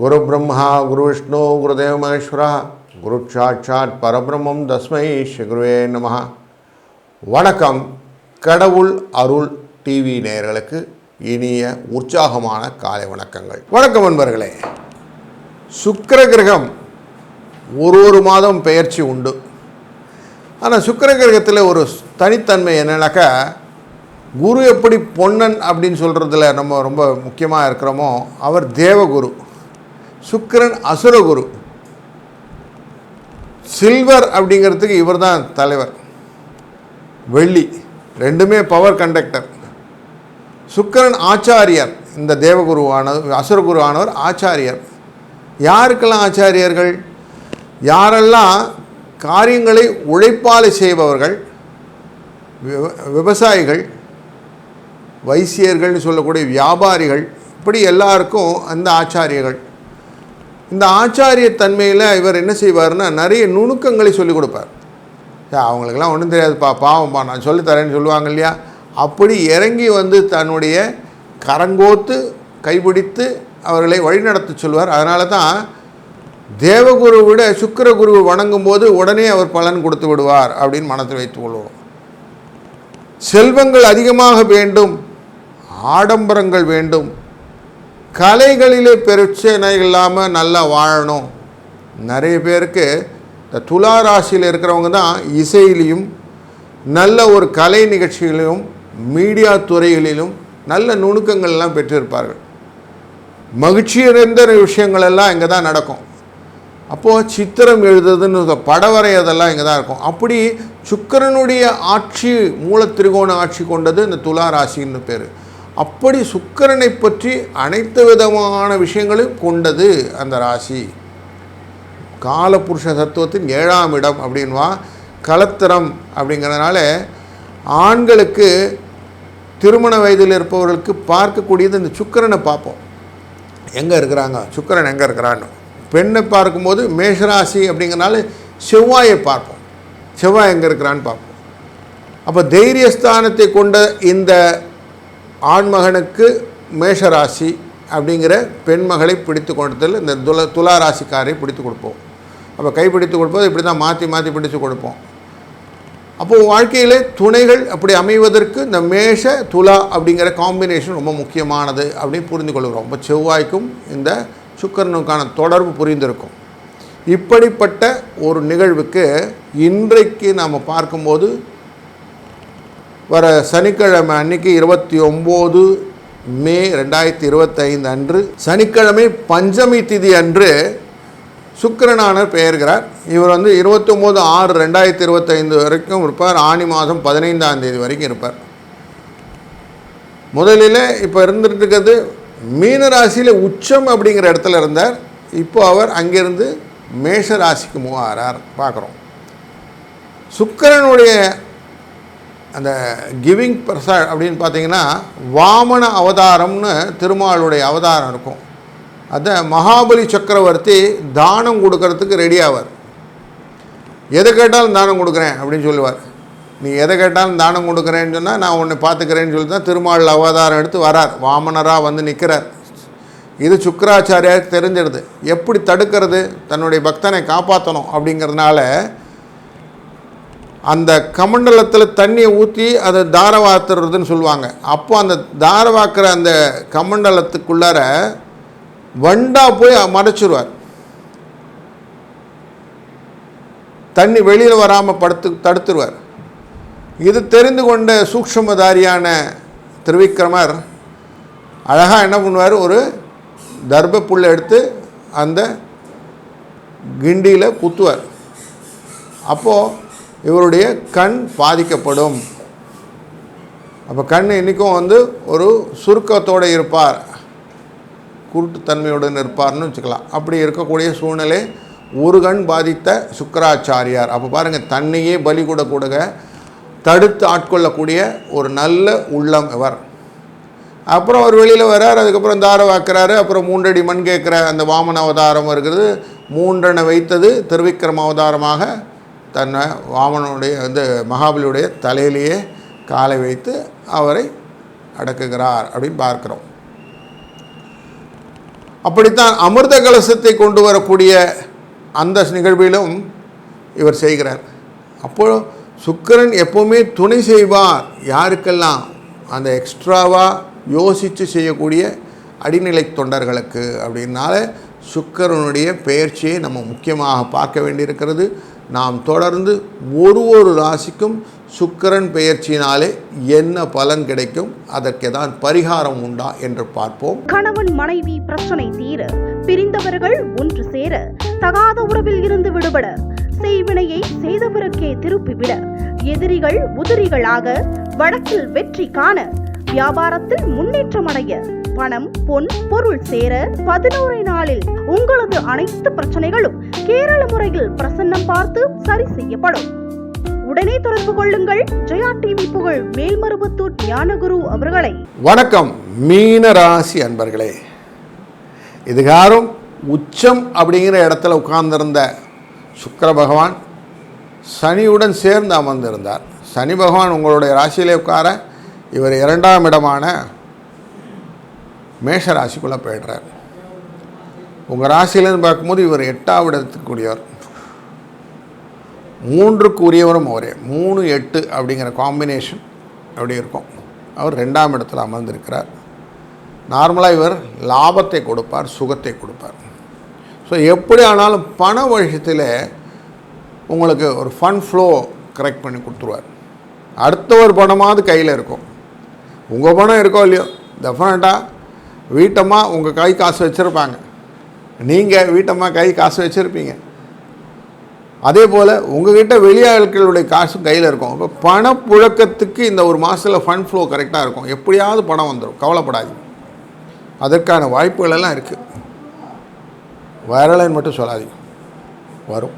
குரு பிரம்மா குரு விஷ்ணு குருதேவ மகேஸ்வரா குரு சாட்சாத் பரபிரம்மம் தஸ்மை ஸ்ரீகுருவே நம வணக்கம். கடவுள் அருள் டிவி நேயர்களுக்கு இனிய உற்சாகமான காலை வணக்கங்கள். வணக்கம் நண்பர்களே. சுக்கர கிரகம் ஒரு ஒரு மாதம் பெயர்ச்சி உண்டு. ஆனால் சுக்கர கிரகத்தில் ஒரு தனித்தன்மை என்னன்னாக்கா குரு எப்படி பொன்னன் அப்படின்னு சொல்கிறதுல நம்ம ரொம்ப முக்கியமாக இருக்கிறோமோ அவர் தேவகுரு. சுக்கிரன் அசுரகுரு சில்வர் அப்படிங்கிறதுக்கு இவர் தான் தலைவர். வெள்ளி ரெண்டுமே பவர் கண்டக்டர் சுக்கிரன் ஆச்சாரியர் இந்த தேவகுருவானவர் அசுரகுருவானவர் ஆச்சாரியர். யாருக்கெல்லாம் ஆச்சாரியர்கள்? யாரெல்லாம் காரியங்களை உழைப்பாலை செய்பவர்கள்? விவ- விவசாயிகள் வைசியர்கள்னு சொல்லக்கூடிய வியாபாரிகள் இப்படி எல்லாருக்கும் அந்த ஆச்சாரியர்கள். இந்த ஆச்சாரிய தன்மையில் இவர் என்ன செய்வார்னா நிறைய நுணுக்கங்களை சொல்லிக் கொடுப்பார். ஏ, அவங்களுக்கெல்லாம் ஒன்றும் தெரியாதுப்பா பாவம்ப்பா நான் சொல்லித் தரேன்னு சொல்லுவாங்க இல்லையா? அப்படி இறங்கி வந்து தன்னுடைய கரங்கோத்து கைபிடித்து அவர்களை வழிநடத்த சொல்வார் அதனால தான் தேவகுரு விட சுக்கிரகுரு வணங்கும் போது உடனே அவர் பலன் கொடுத்து விடுவார் அப்படின்னு மனத்தில் வைத்துக் கொள்வோம். செல்வங்கள் அதிகமாக வேண்டும் ஆடம்பரங்கள் வேண்டும் கலைகளிலே பிரச்சனை இல்லாமல் நல்லா வாழணும். நிறைய பேருக்கு இந்த துலா ராசியில் இருக்கிறவங்க தான் இசையிலையும் நல்ல ஒரு கலை நிகழ்ச்சிகளிலும் மீடியா துறைகளிலும் நல்ல நுணுக்கங்கள்லாம் பெற்றிருப்பார்கள். மகிழ்ச்சி நிறைந்த விஷயங்களெல்லாம் இங்கே தான் நடக்கும். அப்போது சித்திரம் எழுதுறதுன்னு பட வரையதெல்லாம் இங்கே தான் இருக்கும். அப்படி சுக்கிரனுடைய ஆட்சி மூல திரிகோண ஆட்சி கொண்டது இந்த துலா ராசின்னு பேர். அப்படி சுக்கரனை பற்றி அனைத்து விதமான விஷயங்களும் கொண்டது அந்த ராசி. காலபுருஷ தத்துவத்தின் ஏழாம் இடம் அப்படின்வா கலத்திரம் அப்படிங்கிறதுனால ஆண்களுக்கு திருமண வயதில் இருப்பவர்களுக்கு பார்க்கக்கூடியது இந்த சுக்கரனை பார்ப்போம். எங்கே இருக்கிறாங்க? சுக்கிரன் எங்கே இருக்கிறான்னு. பெண்ணை பார்க்கும்போது மேஷராசி அப்படிங்கிறனால செவ்வாயை பார்ப்போம். செவ்வாய் எங்கே இருக்கிறான்னு பார்ப்போம். அப்போ தைரியஸ்தானத்தை கொண்ட இந்த ஆண்மகனுக்கு மேஷராசி அப்படிங்கிற பெண்மகளை பிடித்து கொடுத்தல் இந்த துல துலா ராசிக்காரை பிடித்து கொடுப்போம். அப்போ கைப்பிடித்து கொடுப்போம் இப்படி தான் மாற்றி மாற்றி பிடித்து கொடுப்போம். அப்போது வாழ்க்கையிலே துணைகள் அப்படி அமைவதற்கு இந்த மேஷ துலா அப்படிங்கிற காம்பினேஷன் ரொம்ப முக்கியமானது அப்படின்னு புரிந்து கொள்கிறோம். இப்போ செவ்வாய்க்கும் இந்த சுக்கரனுக்கான தொடர்பு புரிந்திருக்கும். இப்படிப்பட்ட ஒரு நிகழ்வுக்கு இன்றைக்கு நாம் பார்க்கும்போது வர சனிக்கிழமை அன்னைக்கு இருபத்தி ஒம்பது மே ரெண்டாயிரத்தி இருபத்தைந்து அன்று சனிக்கிழமை பஞ்சமி திதி அன்று சுக்கிரனானர் பெயர்கிறார். இவர் வந்து இருபத்தொம்போது ஆறு ரெண்டாயிரத்தி இருபத்தைந்து வரைக்கும் இருப்பார். ஆனி மாதம் பதினைந்தாம் தேதி வரைக்கும் இருப்பார். முதலில் இப்போ இருந்துட்டு இருக்கிறது மீன ராசியில் உச்சம் அப்படிங்கிற இடத்துல இருந்தார். இப்போ அவர் அங்கிருந்து மேஷ ராசிக்கு மூவ் ஆகிறார் பார்க்குறோம். சுக்கிரனுடைய அந்த கிவிங் பிரசாத் அப்படின்னு பார்த்தீங்கன்னா வாமன அவதாரம்னு திருமாலுடைய அவதாரம் இருக்கும். அதை மகாபலி சக்கரவர்த்தி தானம் கொடுக்கறதுக்கு ரெடி ஆவார். எதை கேட்டாலும் தானம் கொடுக்குறேன் அப்படின்னு சொல்லுவார். நீ எதை கேட்டாலும் தானம் கொடுக்குறேன்னு சொன்னால் நான் உன்னை பார்த்துக்கிறேன்னு சொல்லி தான் திருமால் அவதாரம் எடுத்து வரார். வாமனராக வந்து நிற்கிறார் இது சுக்கராச்சாரியாருக்கு தெரிஞ்சிடுது. எப்படி தடுக்கிறது? தன்னுடைய பக்தனை காப்பாற்றணும் அப்படிங்கிறதுனால அந்த கமண்டலத்தில் தண்ணியை ஊற்றி அதை தாரவாத்துறதுன்னு சொல்லுவாங்க. அப்போ அந்த தாரவாக்குற அந்த கமண்டலத்துக்குள்ளார வண்டா போய் மறைச்சிருவார். தண்ணி வெளியில் வராமல் படுத்து தடுத்துருவார். இது தெரிந்து கொண்ட சூக்ஷமதாரியான திருவிக்ரமர் அழகாக என்ன பண்ணுவார்? ஒரு தர்ப புல்லை எடுத்து அந்த கிண்டியில் குத்துவார். அப்போது இவருடைய கண் பாதிக்கப்படும். அப்போ கண் இன்றைக்கும் வந்து ஒரு சுருக்கத்தோடு இருப்பார். குருட்டுத்தன்மையுடன் இருப்பார்னு வச்சுக்கலாம். அப்படி இருக்கக்கூடிய சூழ்நிலை ஒரு கண் பாதித்த சுக்கராச்சாரியார். அப்போ பாருங்கள் தன்னையே பலி கூட கொடுக்க தடுத்து ஆட்கொள்ளக்கூடிய ஒரு நல்ல உள்ளம் இவர். அப்புறம் அவர் வெளியில் வர்றார் அதுக்கப்புறம் தாரை வாக்குறாரு அப்புறம் மூன்றடி மண் கேட்குற அந்த வாமன அவதாரம் இருக்கிறது மூன்றனை வைத்தது திருவிக்ரம அவதாரமாக தன்னை வாமனுடைய வந்து மகாபலியுடைய தலையிலேயே காலை வைத்து அவரை அடக்குகிறார் அப்படின்னு பார்க்குறோம். அப்படித்தான் அமிர்த கலசத்தை கொண்டு வரக்கூடிய அந்த நிகழ்விலும் இவர் செய்கிறார். அப்போ சுக்கரன் எப்போவுமே துணை செய்வார். யாருக்கெல்லாம்? அந்த எக்ஸ்ட்ராவாக யோசித்து செய்யக்கூடிய அடிநிலை தொண்டர்களுக்கு அப்படின்னால சுக்கரனுடைய பெயர்ச்சியை நம்ம முக்கியமாக பார்க்க வேண்டியிருக்கிறது. நாம் தொடர்ந்து ஒரு ஒரு ராசிக்கும் சுக்கிரன் பெயர்ச்சியினாலே என்ன பலன் கிடைக்கும்? அதற்கு தான் பரிகாரம் உண்டா என்று பார்ப்போம். கணவன் மனைவி பிரச்சனை தீர பிரிந்தவர்கள் ஒன்று சேர தகாத உறவில் இருந்து விடுபட செய்வினையை செய்தவருக்கே திருப்பிவிட எதிரிகள் உதிரிகளாக வழக்கில் வெற்றி காண வியாபாரத்தில் முன்னேற்றம் அடைய பணம் பொன் பொருள் சேர பதினோரு நாளில் உங்களது அனைத்து பிரச்சனைகளும் கேரள முறையில் பிரசன்னம் பார்த்து சரி செய்யப்படும். உடனே தொடர்பு கொள்ளுங்கள். ஜெயா டிவி புகழ் மேல்மருவத்தூர் ஞானகுரு அவர்களை. வணக்கம் மீன ராசி அன்பர்களே. இதுகாரும் உச்சம் அப்படிங்கிற இடத்துல உட்கார்ந்திருந்த சுக்கர பகவான் சனியுடன் சேர்ந்து அமர்ந்திருந்தார். சனி பகவான் உங்களுடைய ராசியிலே உட்கார இவர் இரண்டாம் இடமான மேஷ ராசிக்குள்ளே போயிடுறார். உங்கள் ராசியிலேருந்து பார்க்கும்போது இவர் எட்டாவது இடத்துக்குரியவர் மூன்றுக்கு உரியவரும் அவரே மூணு எட்டு அப்படிங்கிற காம்பினேஷன் அப்படி இருக்கும். அவர் ரெண்டாம் இடத்துல அமர்ந்திருக்கிறார். நார்மலாக இவர் லாபத்தை கொடுப்பார் சுகத்தை கொடுப்பார். ஸோ எப்படி ஆனாலும் பண விஷயத்தில் உங்களுக்கு ஒரு ஃபன் ஃப்ளோ கரெக்ட் பண்ணி கொடுத்துருவார். அடுத்த ஒரு பணமாவது கையில் இருக்கும். உங்கள் பணம் இருக்கோ இல்லையோ டெஃபினட்டாக வீட்டமாக உங்கள் கை காசு வச்சுருப்பாங்க. நீங்கள் வீட்டம்மா கை காசு வச்சுருப்பீங்க. அதே போல் உங்ககிட்ட வெளியாட்களுடைய காசும் கையில் இருக்கும். இப்போ பணப்புழக்கத்துக்கு இந்த ஒரு மாதத்தில் ஃபண்ட் ஃப்ளோ கரெக்டாக இருக்கும். எப்படியாவது பணம் வந்துடும் கவலைப்படாதீங்க. அதற்கான வாய்ப்புகள் எல்லாம் இருக்குது வரலைன்னு மட்டும் சொல்லாதீங்க. வரும்.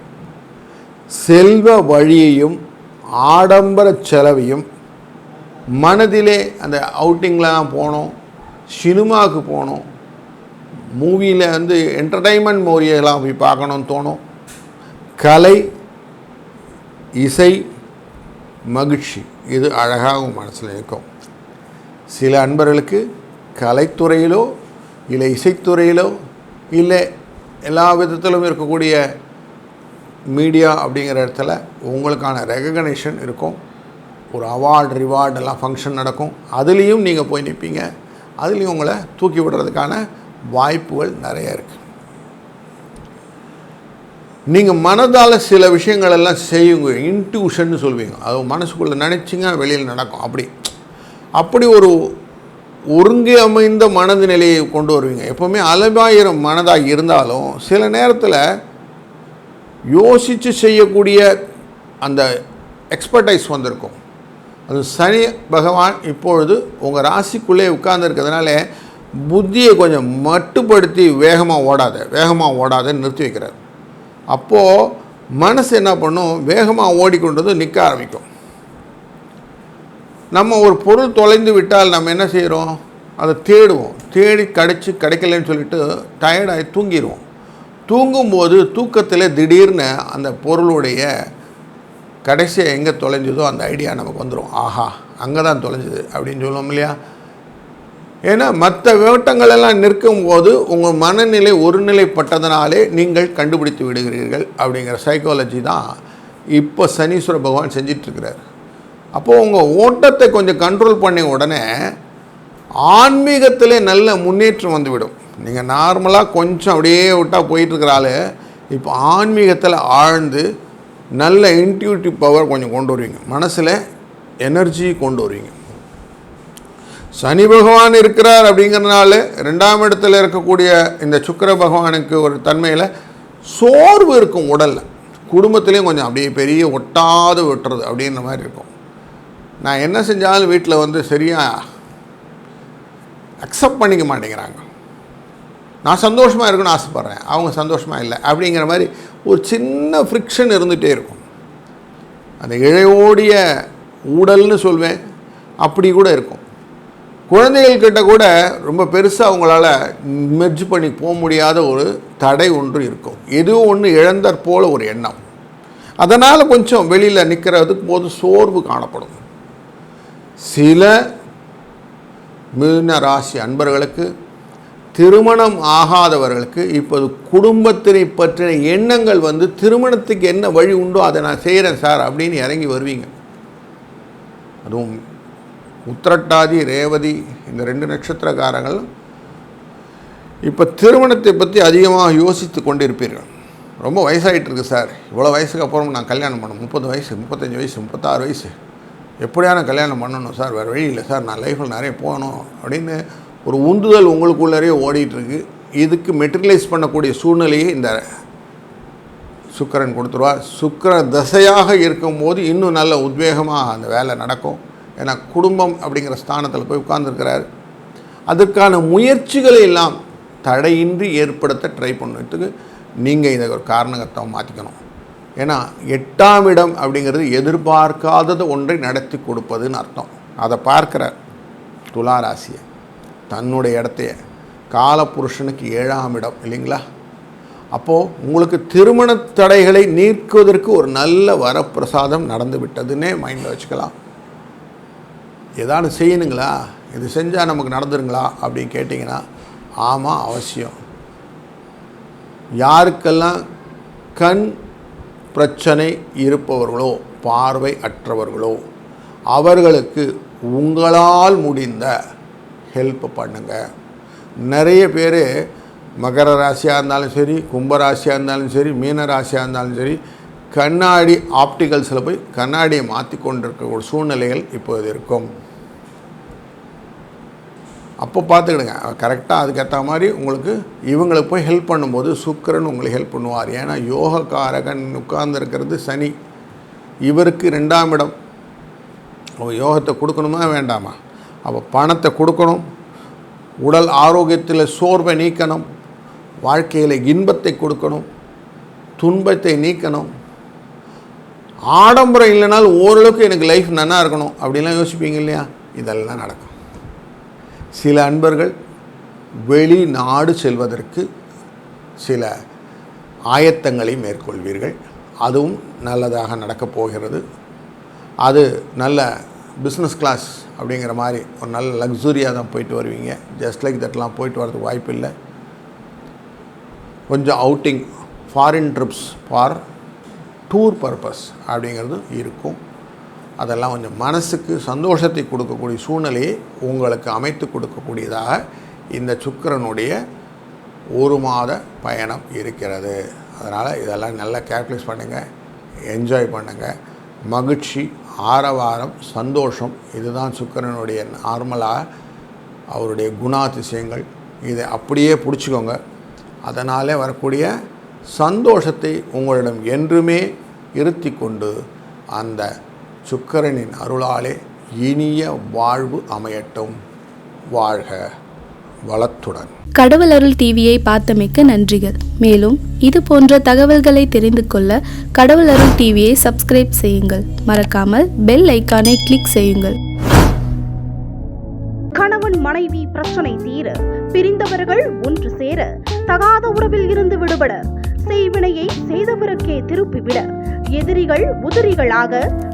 செல்வ வழியையும் ஆடம்பர செலவையும் மனதிலே அந்த அவுட்டிங்லாம் போனோம். சினிமாவுக்கு போகணும் மூவியில் வந்து என்டர்டைன்மெண்ட் மூவியெல்லாம் போய் பார்க்கணும்னு தோணும். கலை இசை மகிழ்ச்சி. இது அழகாக மனசில் இருக்கும். சில அன்பர்களுக்கு கலைத்துறையிலோ இல்லை இசைத்துறையிலோ இல்லை எல்லா விதத்திலும் இருக்கக்கூடிய மீடியா அப்படிங்கிற இடத்துல உங்களுக்கான ரெகக்னேஷன் இருக்கும். ஒரு அவார்டு ரிவார்டெல்லாம் ஃபங்க்ஷன் நடக்கும். அதுலேயும் நீங்கள் போய் நிற்பீங்க அதுலேயும் உங்களை தூக்கி விடுறதுக்கான வாய்ப்புகள் நிறைய இருக்குது நீங்கள் மனதால் சில விஷயங்கள் எல்லாம் செய்யுங்க. இன்ட்யூஷன் சொல்வீங்க. அது மனசுக்குள்ளே நினச்சிங்க வெளியில் நடக்கும். அப்படி. அப்படி ஒரு ஒருங்கி அமைந்த மனது நிலையை கொண்டு வருவீங்க. எப்போவுமே அலபாயிரம் மனதாக இருந்தாலும் சில நேரத்தில் யோசித்து செய்யக்கூடிய அந்த எக்ஸ்பர்டைஸ் வந்திருக்கும். அது சனி பகவான் இப்பொழுது உங்கள் ராசிக்குள்ளே உட்கார்ந்துருக்கிறதுனால புத்தியை கொஞ்சம் மட்டுப்படுத்தி வேகமாக ஓடாத வேகமாக ஓடாத நிறுத்தி வைக்கிறார். அப்போது மனசு என்ன பண்ணும்? வேகமாக ஓடிக்கொண்டது நிற்க ஆரம்பிக்கும். நம்ம ஒரு பொருள் தொலைந்து விட்டால் நம்ம என்ன செய்கிறோம் அதை தேடுவோம். தேடி கிடைச்சி கிடைக்கலன்னு சொல்லிட்டு டயர்டாகி தூங்கிடுவோம் தூங்கும்போது தூக்கத்தில் திடீர்னு அந்த பொருளுடைய கடைசியாக எங்கே தொலைஞ்சதோ அந்த ஐடியா நமக்கு வந்துடும் ஆஹா அங்கே தான் தொலைஞ்சது அப்படின்னு சொல்லுவோம் இல்லையா? ஏன்னா மற்ற வேட்டங்கள் எல்லாம் நிற்கும் போது உங்கள் மனநிலை ஒருநிலைப்பட்டதனாலே நீங்கள் கண்டுபிடித்து விடுகிறீர்கள் அப்படிங்கிற சைக்காலஜி தான் இப்போ சனீஸ்வர பகவான் செஞ்சிட்ருக்கிறார். அப்போது உங்கள் ஓட்டத்தை கொஞ்சம் கண்ட்ரோல் பண்ண உடனே ஆன்மீகத்திலே நல்ல முன்னேற்றம் வந்துவிடும். நீங்கள் நார்மலாக கொஞ்சம் அப்படியே விட்டால் போயிட்டுருக்கிற இப்போ ஆன்மீகத்தில் ஆழ்ந்து நல்ல இன்ட்யூட்டிவ் பவர் கொஞ்சம் கொண்டு வருவீங்க. மனசில் எனர்ஜி கொண்டு வருவீங்க. சனி பகவான் இருக்கிறார் அப்படிங்கிறனால ரெண்டாம் இடத்துல இருக்கக்கூடிய இந்த சுக்கிர பகவானுக்கு ஒரு தன்மையில் சோர்வு இருக்கும் உடலில். குடும்பத்துலேயும் கொஞ்சம் அப்படியே பெரிய ஒட்டாது விட்டுறது அப்படின்ற மாதிரி இருக்கும். நான் என்ன செஞ்சாலும் வீட்டில் வந்து சரியாக அக்செப்ட் பண்ணிக்க மாட்டேங்கிறாங்க. நான் சந்தோஷமாக இருக்கணும்னு ஆசைப்பட்றேன். அவங்க சந்தோஷமாக இல்லை அப்படிங்கிற மாதிரி ஒரு சின்ன ஃப்ரிக்ஷன் இருந்துகிட்டே இருக்கும். அந்த இழையோடிய ஊடல்னு சொல்வேன். அப்படி கூட இருக்கும். குழந்தைகள்கிட்ட கூட ரொம்ப பெருசாக அவங்களால மெர்ஜ் பண்ணி போக முடியாத ஒரு தடை ஒன்று இருக்கும். எதுவும் ஒன்று இழந்தாற் போல ஒரு எண்ணம். அதனால் கொஞ்சம் வெளியில் நிற்கிறதுக்கு போது சோர்வு காணப்படும். சில மீன ராசி அன்பர்களுக்கு திருமணம் ஆகாதவர்களுக்கு இப்போது குடும்பத்தினை பற்றின எண்ணங்கள் வந்து திருமணத்துக்கு என்ன வழி உண்டோ அதை நான் செய்கிறேன் சார் அப்படின்னு இறங்கி வருவீங்க. அதுவும் உத்திரட்டாதி ரேவதி இந்த ரெண்டு நட்சத்திரக்காரங்கள் இப்போ திருமணத்தை பற்றி அதிகமாக யோசித்து கொண்டிருப்பீர்கள். ரொம்ப வயசாகிட்டுருக்கு சார். இவ்வளோ வயசுக்கு அப்புறம் நான் கல்யாணம் பண்ணணும். முப்பது வயசு முப்பத்தஞ்சு வயசு முப்பத்தாறு வயசு. எப்படியான கல்யாணம் பண்ணணும் சார்? வேறு வழி இல்லை சார். நான் லைஃப்பில் நிறைய போகணும் அப்படின்னு ஒரு உந்துதல் உங்களுக்குள்ளேயே ஓடிட்டுருக்கு இதுக்கு மெட்டீரியலைஸ் பண்ணக்கூடிய சூழ்நிலையை இந்த சுக்கரன் கொடுத்துருவா சுக்கிர தசையாக இருக்கும்போது இன்னும் நல்ல உத்வேகமாக அந்த வேலை நடக்கும். ஏன்னா குடும்பம் அப்படிங்கிற ஸ்தானத்தில் போய் உட்கார்ந்துருக்கிறார். அதற்கான முயற்சிகளை எல்லாம் தடையின்றி ஏற்படுத்த ட்ரை பண்ணுறதுக்கு நீங்கள் இதை ஒரு காரணகத்தை மாற்றிக்கணும் ஏன்னா எட்டாம் இடம் அப்படிங்கிறது எதிர்பார்க்காதது ஒன்றை நடத்தி கொடுப்பதுன்னு அர்த்தம். அதை பார்க்குறார் துலா ராசியை. தன்னுடைய இடத்தைய. காலப்புருஷனுக்கு ஏழாம் இடம் இல்லைங்களா? அப்போது உங்களுக்கு திருமண தடைகளை நீக்குவதற்கு ஒரு நல்ல வரப்பிரசாதம் நடந்து விட்டதுன்னே மைண்டில் வச்சுக்கலாம். ஏதாவது செய்யணுங்களா? இது செஞ்சால் நமக்கு நடந்துருங்களா? அப்படின்னு கேட்டிங்கன்னா ஆமாம் அவசியம். யாருக்கெல்லாம் கண் பிரச்சனை இருப்பவர்களோ பார்வை அற்றவர்களோ அவர்களுக்கு உங்களால் முடிந்த ஹெல்ப் பண்ணுங்க. நிறைய பேர் மகர ராசியாக இருந்தாலும் சரி கும்பராசியாக இருந்தாலும் சரி மீன ராசியாக இருந்தாலும் சரி கண்ணாடி ஆப்டிகல்ஸில் போய் கண்ணாடியை மாற்றி கொண்டிருக்க ஒரு சூழ்நிலைகள் இப்போது இருக்கும். அப்போ பார்த்துக்கிடுங்க. கரெக்டாக அதுக்கேற்ற மாதிரி உங்களுக்கு இவங்களுக்கு போய் ஹெல்ப் பண்ணும்போது சுக்கரன் உங்களுக்கு ஹெல்ப் பண்ணுவார். ஏன்னா யோகக்காரகன் உட்கார்ந்துருக்கிறது சனி. இவருக்கு ரெண்டாம் இடம். அவள் யோகத்தை கொடுக்கணுமா? வேண்டாமா? அப்போ பணத்தை கொடுக்கணும். உடல் ஆரோக்கியத்தில் சோர்வை நீக்கணும். வாழ்க்கையில் இன்பத்தை கொடுக்கணும். துன்பத்தை நீக்கணும். ஆடம்பரம் இல்லைனாலும் ஓரளவுக்கு எனக்கு லைஃப் நல்லா இருக்கணும். அப்படின்லாம் யோசிப்பீங்க இல்லையா? இதெல்லாம் நடக்கும். சில அன்பர்கள் வெளிநாடு செல்வதற்கு சில ஆயத்தங்களை மேற்கொள்வீர்கள். அதுவும் நல்லதாக நடக்கப் போகிறது. அது நல்ல பிஸ்னஸ் கிளாஸ் அப்படிங்கிற மாதிரி ஒரு நல்ல லக்ஸுரியாக தான் போயிட்டு வருவீங்க. ஜஸ்ட் லைக் தட்லாம் போயிட்டு வரதுக்கு வாய்ப்பு இல்லை. கொஞ்சம் outing foreign trips for tour purpose அப்படிங்கிறது இருக்கும். அதெல்லாம் கொஞ்சம் மனசுக்கு சந்தோஷத்தை கொடுக்கக்கூடிய சூழ்நிலையை உங்களுக்கு அமைத்து கொடுக்கக்கூடியதாக இந்த சுக்கிரனுடைய ஒரு மாத பயணம் இருக்கிறது. அதனால் இதெல்லாம் நல்லா கேல்குலேட் பண்ணுங்கள் என்ஜாய் பண்ணுங்கள் மகிழ்ச்சி ஆரவாரம் சந்தோஷம் இதுதான் சுக்கிரனுடைய நார்மலாக அவருடைய குணாதிசயங்கள். இதை அப்படியே பிடிச்சிக்கோங்க. அதனாலே வரக்கூடிய சந்தோஷத்தை உங்களிடம் என்றுமே இருத்தி கொண்டு அந்த சுக்கிரனின் அருளாலே இனிய வாழ்வு அமையட்டும். வாழ்க வளத்துடன். கடவுள் அருள் டிவியை பார்த்தமைக்க நன்றிகள். மேலும் இது போன்ற தகவல்களை தெரிந்து கொள்ள கடவுள் அருள் டிவியை சப்ஸ்கிரைப் செய்யுங்கள். மறக்காமல் பெல் ஐக்கானை கிளிக் செய்யுங்கள். கணவன் மனைவி பிரச்சனை தீர பிரிந்தவர்கள் ஒன்று சேர தகாத உறவில் இருந்து விடுபட செய்வினையை செய்தவருக்கே திருப்பிவிட எதிரிகள் உதிரிகளாக